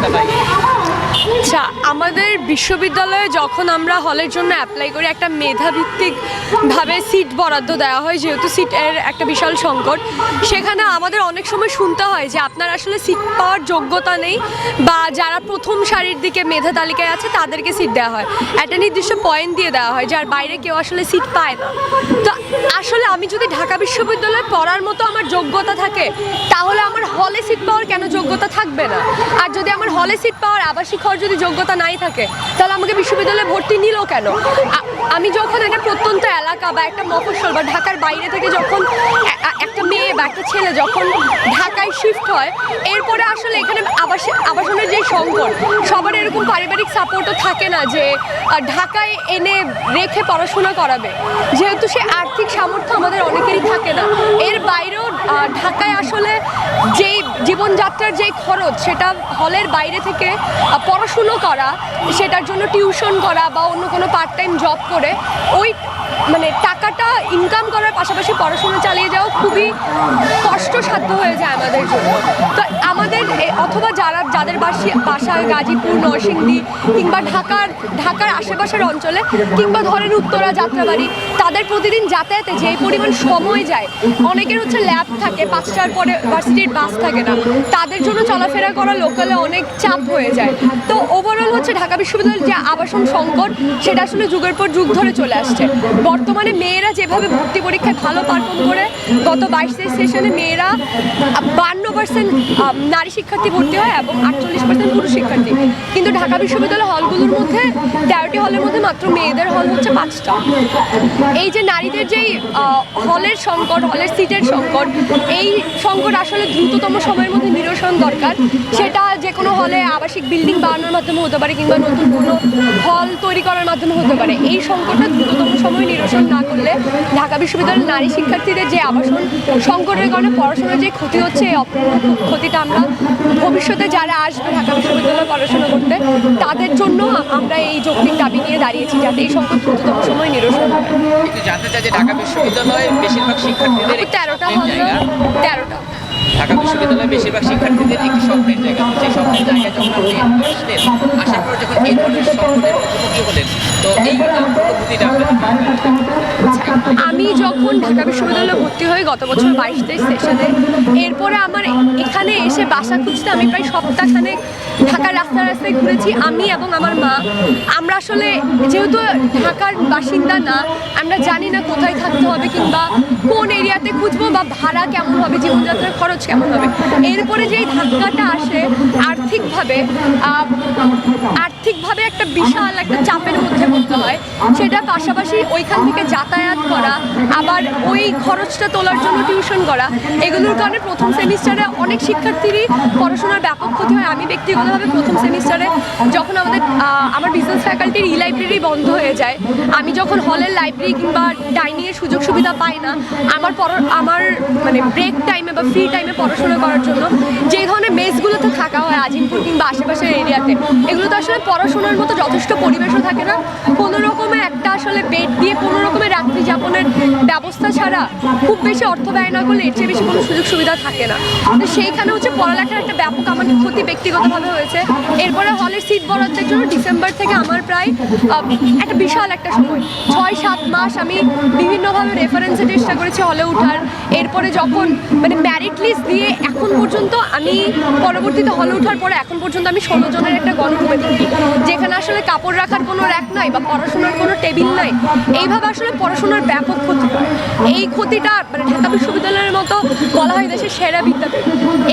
যোগ্যতা পাই আচ্ছা আমাদের বিশ্ববিদ্যালয়ে যখন আমরা হলের জন্য অ্যাপ্লাই করি, একটা মেধাভিত্তিক ভাবে সিট বরাদ্দ দেওয়া হয়, যেহেতু সিটের একটা বিশাল সংকট। সেখানে আমাদের অনেক সময় শুনতে হয় যে আপনার আসলে সিট পাওয়ার যোগ্যতা নেই, বা যারা প্রথম সারির দিকে মেধা তালিকায় আছে, তাদেরকে সিট দেওয়া হয়। একটা নির্দিষ্ট পয়েন্ট দিয়ে দেওয়া হয়, যার বাইরে কেউ আসলে সিট পায় না। তো আসলে আমি যদি ঢাকা বিশ্ববিদ্যালয়ে পড়ার মতো আমার যোগ্যতা থাকে, তাহলে আমার হলে সিট পাওয়ার কেন যোগ্যতা থাকবে না? আর যদি আমার হলে সিট পাওয়ার আবাসিক হওয়ার যদি যোগ্যতা নাই থাকে তাহলে আমাকে বিশ্ববিদ্যালয়ে ভর্তি নিল কেন? আমি যখন একটা প্রত্যন্ত এলাকা বা একটা মফস্বল বা ঢাকার বাইরে থেকে যখন একটা মেয়ে বা একটা ছেলে যখন ঢাকায় শিফট হয়, এরপরে আসলে এখানে আবাস, আবাসনের যে সংকট, সবার এরকম পারিবারিক সাপোর্টও থাকে না যে ঢাকায় এনে রেখে পড়াশোনা করাবে। যেহেতু সে আর্থিক সামর্থ্য আমাদের অনেকেরই থাকে না। এর বাইরেও ঢাকায় আসলে যেই জীবনযাত্রার যেই খরচ, সেটা হলের বাইরে থেকে পড়াশুনো করা, সেটার জন্য টিউশন করা বা অন্য কোনো পার্ট টাইম জব করে, ওই মানে টাকাটা ইনকাম করার পাশাপাশি পড়াশোনা চালিয়ে যাওয়া খুবই কষ্টসাধ্য হয়ে যায় আমাদের জন্য। তো আমাদের অথবা যারা, যাদের বাসি বাসায় গাজীপুর, নরসিংদী কিংবা ঢাকার ঢাকার আশেপাশের অঞ্চলে কিংবা ধরেন উত্তরা, যাত্রাবাড়ি, তাদের প্রতিদিন যাতায়াতে যে পরিমাণ সময় যায়, অনেকের হচ্ছে ল্যাব থাকে, পাঁচটার পরে ভার্সিটির বাস থাকে না। তাদের জন্য চলাফেরা করা লোকালে অনেক চাপ হয়ে যায়। তো ওভারঅল হচ্ছে ঢাকা বিশ্ববিদ্যালয়ের যে আবাসন সংকট, সেটা আসলে যুগের পর যুগ ধরে চলে আসছে। বর্তমানে মেয়েরা যেভাবে ভর্তি পরীক্ষায় ভালো পারফর্ম করে, গত বাইশ সেশনে মেয়েরা বান্ন পার্সেন্ট নারী শিক্ষার্থী ভর্তি হয় এবং আটচল্লিশ পার্সেন্ট পুরুষ শিক্ষার্থী। কিন্তু ঢাকা বিশ্ববিদ্যালয় হলগুলোর মধ্যে তেরোটি হলের মধ্যে মাত্র মেয়েদের হল হচ্ছে পাঁচটা। এই যে নারীদের যেই হলের সংকট, হলের সিটের সংকট, এই সংকট আসলে দ্রুততম সময়ের মধ্যে নিরসন দরকার। সেটা যে কোনো হলে আবাসিক বিল্ডিং বানানোর মাধ্যমে হতে পারে কিংবা নতুন কোনো হল তৈরি করার মাধ্যমে হতে পারে। এই সংকটটা দ্রুততম সময় নিরসন না করলে ঢাকা বিশ্ববিদ্যালয়ের নারী শিক্ষার্থীদের যে আবাসন সংকটের কারণে পড়াশোনার যে ক্ষতি হচ্ছে, এই ক্ষতিটা আমরা ভবিষ্যতে যারা আসবে ঢাকা বিশ্ববিদ্যালয়ে পড়াশোনা করতে তাদের জন্য আমরা এই যৌক্তিক দাবি নিয়ে দাঁড়িয়েছি যাতে এই সংকট দ্রুততম সময়ে নিরসন হয়। কিন্তু জানতে চাই যে ঢাকা বিশ্ববিদ্যালয়ে বেশিরভাগ শিক্ষার্থীদের তেরোটা তেরোটা। ঢাকা বিশ্ববিদ্যালয়ে বেশিরভাগ শিক্ষার্থীদের একটি স্বপ্নের জায়গা। সেই স্বপ্নের জায়গায় যখন আপনি আসলেন আসার পর যখন এই ধরনের সংকটের মুখোমুখি হলেন তো এই অনুভূতিটা আপনার আমি যখন ঢাকা বিশ্ববিদ্যালয়ে ভর্তি হই গত বছর বাইশ তেইশ সেশনে, এরপরে আমার এখানে এসে বাসা খুঁজতে আমি প্রায় সপ্তাহখানে ঢাকার রাস্তায় রাস্তায় ঘুরেছি, আমি এবং আমার মা। আমরা আসলে যেহেতু ঢাকার বাসিন্দা না, আমরা জানি না কোথায় থাকতে হবে কিংবা কোন এরিয়াতে খুঁজবো বা ভাড়া কেমন হবে, জীবনযাত্রার খরচ কেমন হবে। এরপরে যেই ধাক্কাটা আসে আর্থিকভাবে আর্থিকভাবে একটা বিশাল একটা চাপের মধ্যে পড়তে হয়। সেটা পাশাপাশি ওইখান থেকে যাতায়াত করা, আবার ওই খরচটা তোলার জন্য টিউশন করা, এগুলোর কারণে প্রথম সেমিস্টারে অনেক শিক্ষার্থীরই পড়াশোনার ব্যাপক ক্ষতি হয়। আমি ব্যক্তিগতভাবে প্রথম সেমিস্টারে যখন আমাদের আমার বিজনেস ফ্যাকাল্টির ই লাইব্রেরি বন্ধ হয়ে যায়, আমি যখন হলের লাইব্রেরি কিংবা ডাইনিংয়ের সুযোগ সুবিধা পাই না, আমার পর আমার মানে ব্রেক টাইমে বা ফ্রি টাইমে পড়াশোনা করার জন্য যে ধরনের মেসগুলোতে থাকা হয়, আজিমপুর কিংবা আশেপাশের এরিয়াতে এগুলো তো আসলে পড়াশোনার মতো যথেষ্ট পরিবেশও থাকে না। ব্যবস্থা ছাড়া খুব বেশি অর্থ ব্যয় না করলে এর চেয়ে বেশি কোনো সুযোগ সুবিধা থাকে না। তো সেইখানে হচ্ছে পড়ালেখার একটা ব্যাপক আমার ক্ষতি ব্যক্তিগতভাবে হয়েছে। এরপরে হলের সিট বরাদ্দের জন্য ডিসেম্বর থেকে আমার প্রায় একটা বিশাল একটা সময়। ছয়, সাত মাস আমি বিভিন্নভাবে রেফারেন্সে চেষ্টা করেছি হলে ওঠার এরপরে যখন মানে ম্যারিট লিস্ট দিয়ে এখন পর্যন্ত আমি পরবর্তীতে হলে ওঠার পরে এখন পর্যন্ত আমি ষোলো জনের একটা গণরুমে থাকি। যেখানে আসলে কাপড় রাখার কোনো র্যাক নাই বা পড়াশোনার কোনো টেবিল নাই। এইভাবে আসলে পড়াশোনার ব্যাপক ক্ষতি এই ক্ষতিটা মানে ঢাকা বিশ্ববিদ্যালয়ের মতো বলা হয় দেশের সেরা বিদ্যাপীঠ।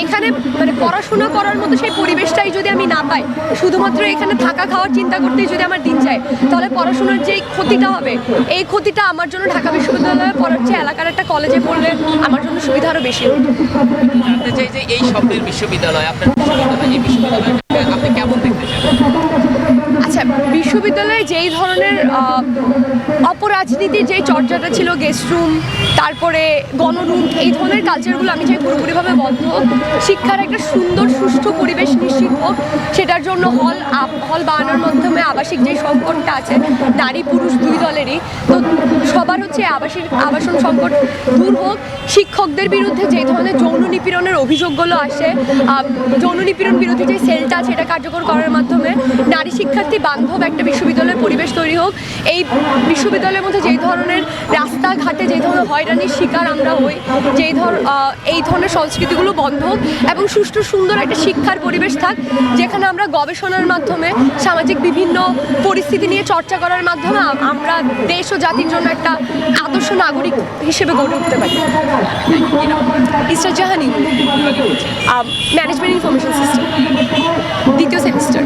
এখানে মানে পড়াশোনা করার মতো সেই পরিবেশটাই যদি আমি না পাই, শুধুমাত্র এখানে থাকা খাওয়ার চিন্তা করতেই যদি আমার দিন যায়, তাহলে পড়াশোনার যেই ক্ষতিটা হবে, এই ক্ষতিটা আমার জন্য ঢাকা বিশ্ববিদ্যালয়ে পড়ার চেয়ে এলাকার একটা কলেজে পড়লে আমার জন্য সুবিধা আরও বেশি জানতে চাই যে এই স্বপ্নের বিশ্ববিদ্যালয়, আপনার বিশ্ববিদ্যালয়, এই বিশ্ববিদ্যালয়টাকে আপনি কেমন দেখতে চান আচ্ছা বিশ্ববিদ্যালয়ে যেই ধরনের অপরাজনীতির যেই চর্চাটা ছিল গেস্ট রুম তারপরে গণরুম এই ধরনের কালচারগুলো আমি চাই পুরোপুরিভাবে বন্ধ হোক। শিক্ষার একটা সুন্দর, সুষ্ঠু পরিবেশ নিশ্চিত হোক। সেটার জন্য হল হল বানানোর মাধ্যমে আবাসিক যে সংকটটা আছে, নারী পুরুষ দুই দলেরই, তো সবার হচ্ছে আবাসিক, আবাসন সংকট দূর হোক। শিক্ষকদের বিরুদ্ধে যে ধরনের যৌন নিপীড়নের অভিযোগগুলো আসে যৌন নিপীড়ন বিরোধী যে সেলটা আছে এটা কার্যকর করার মাধ্যমে নারী শিক্ষার্থী বান্ধব একটা বিশ্ববিদ্যালয়ের পরিবেশ তৈরি হোক। এই বিশ্ববিদ্যালয়ের মধ্যে যেই ধরনের রাস্তাঘাটে যেই ধরনের হয়রানির শিকার আমরা হই, যেই ধর এই ধরনের সংস্কৃতিগুলো বন্ধ হোক এবং সুষ্ঠু সুন্দর একটা শিক্ষার পরিবেশ থাক, যেখানে আমরা গবেষণার মাধ্যমে, সামাজিক বিভিন্ন পরিস্থিতি নিয়ে চর্চা করার মাধ্যমে আমরা দেশ ও জাতির জন্য একটা আদর্শ নাগরিক হিসেবে গড়ে উঠতে পারি। ইস্টার জাহানি ম্যানেজমেন্ট ইনফরমেশন সিস্টেম, দ্বিতীয় সেমিস্টার।